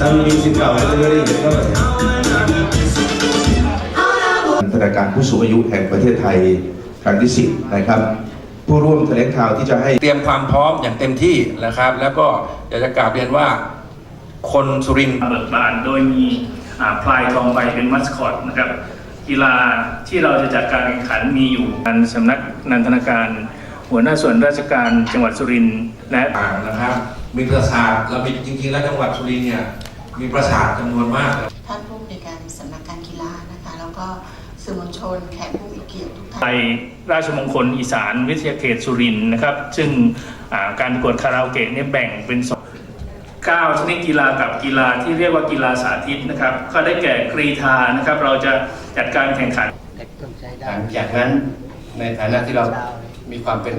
จำมีสิทธิ์เก่าจะได้เห็นก็แบบธนาคารผู้สูงอายุแห่งประเทศไทยครั้งที่10นะครับผู้ร่วมแถลงข่าวที่จะให้เตรียมความพร้อมอย่างเต็มที่นะครับ แล้วก็อยากจะกราบเรียนว่าคนสุรินทร์เบิกบานโดยมีอ่าพลายทองใบเป็นมัสคอตนะครับกีฬาที่เราจะจัดการแข่งขันมีอยู่ทางสำนักนันทนาการ หัวหน้าส่วนราชการจังหวัดสุรินทร์และต่างนะครับ มีปราสาทเรามีจริงๆแล้วจังหวัดสุรินทร์เนี่ย มีปราสาทจำนวนมากท่านผู้อำนวยการสำนักการกีฬานะคะ แล้วก็สื่อมวลชนแขกผู้มีเกียรติทุกท่านไทยราชมงคลอีสานวิทยาเขตสุรินทร์นะครับ ซึ่งอ่าการประกวดคาราโอเกะเนี่ยแบ่งเป็นสองเก้าชนิดกีฬากับกีฬาที่เรียกว่ากีฬาสาธิตนะครับ ก็ได้แก่กรีธานะครับ เราจะจัดการแข่งขันหลังจากนั้นในฐานะที่เรามีความเป็น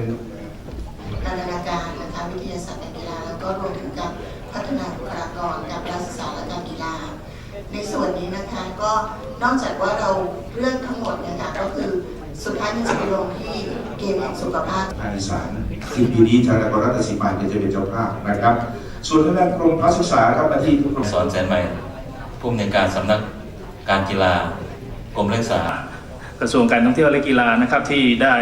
นันทนาการนะคะวิทยาศาสตร์การกีฬาแล้ว ก็รวมถึงการพัฒนาบุคลากรการการศึกษาและการกีฬา ในส่วนนี้นะคะก็นอกจากว่าเราเรื่องทั้งหมดเนะคะก็คือสุดท้ายมันจะไปลงที่เกมแห่งสุขภาพภาคอีสานซึ่งปีนี้ทางนครราชสีมาเนี่ยจะเป็นเจ้าภาพนะครับ ส่วนทางด้านกรมพระศึกษาครับหน้าที่ทุกกรมสอนแสนใหม่ผู้อำนวยการสำนักการกีฬากรมนักศึกษากระทรวงการท่องเที่ยวและกีฬานะครับที่ได้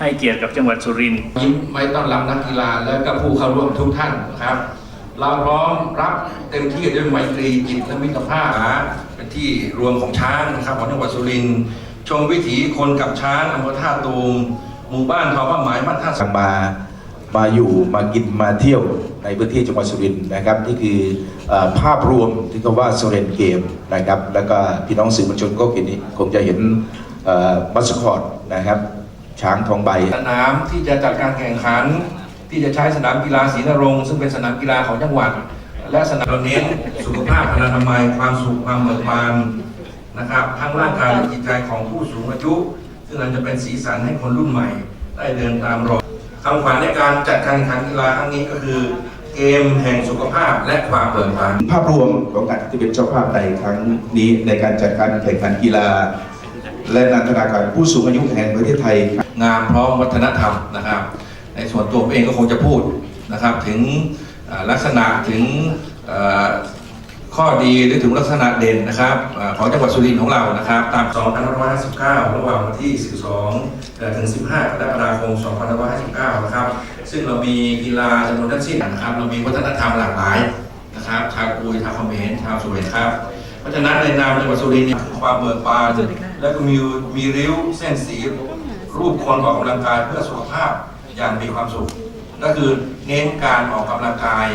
ให้เกียรติกับจังหวัดสุรินทร์ยิ้มไว้ต้อนรับนักกีฬาและก็ผู้เข้าร่วมทุกท่านนะครับ เราพร้อมรับเต็มที่ด้วยไมตรีจิตและมิตรภาพเป็นที่รวมของช้างนะครับของจังหวัดสุรินทร์ชมวิถีคนกับช้างอำเภอท่าตูมหมู่บ้านทอผ้าไหมบ้านท่าสั่งมามาอยู่มากินมาเที่ยวในพื้นที่จังหวัดสุรินทร์นะครับนี่คือเออภาพรวมที่เขาว่าสุรินทร์เกมนะครับ แล้วก็พี่น้องสื่อมวลชนก็เห็นคงจะเห็นเอ่อมัสคอตนะครับ ช้างทองใบ สนามที่จะจัดการแข่งขัน ที่จะใช้สนามกีฬาศรีนรงค์ซึ่งเป็นสนามกีฬาของจังหวัด และสนามเราเน้นสุขภาพพลานามัยความสุขความเบิกบานนะครับทั้งร่างกายและจิตใจของผู้สูงอายุ ซึ่งเราจะเป็นสีสันให้คนรุ่นใหม่ ได้เดินตามรอยคำขวัญในการจัดการแข่งขันกีฬาครั้งนี้ก็คือเกมแห่งสุขภาพและความเบิกบานภาพรวมของการที่เป็นเจ้าภาพในครั้งนี้ในการจัดการแข่งขันกีฬา และนันทนาการผู้สูงอายุแห่งประเทศไทยงามพร้อมวัฒนธรรมนะครับ ในส่วนตัวผมเองก็คงจะพูดนะครับ ถึงลักษณะถึงข้อดีหรือถึงลักษณะเด่นนะครับอของจังหวัดสุรินทร์ของเรานะครับ ตาม 2559 ระหว่างวันที่ 12 ถึง 15 กรกฎาคม 2559 นะครับ ซึ่งเรามีกีฬาจำนวนทั้งสิ้นนะครับ เรามีวัฒนธรรมหลากหลายนะครับชาวกุยชาวเขมรชาวสุรินทร์ครับเพราะฉะนั้นในนามจังหวัดสุรินทร์เนี่ยคือความเบิกบานและก็มีมีริ้วเส้นสี รูปคนออกกำลังกายเพื่อสุขภาพอย่างมีความสุข ก็คือเน้นการออกกำลังกาย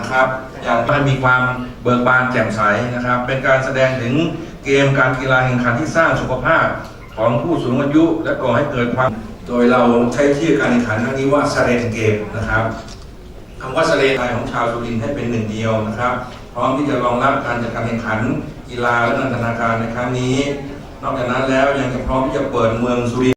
นะครับอย่างมันมีความเบิกบานแจ่มใสนะครับ เป็นการแสดงถึงเกมการกีฬาแข่งขันที่สร้างสุขภาพของผู้สูงอายุ และก่อให้เกิดความ โดยเราใช้ชื่อการแข่งขันครั้งนี้ว่าสเรนเกมนะครับคำว่าสเรนไทยของชาวสุรินทร์ให้เป็นหนึ่งเดียวนะครับ พร้อมที่จะรองรับการจัดการแข่งขันกีฬาและนันทนาการในครั้งนี้ นอกจากนั้นแล้วยังจะพร้อมที่จะเปิดเมืองสุรินทร์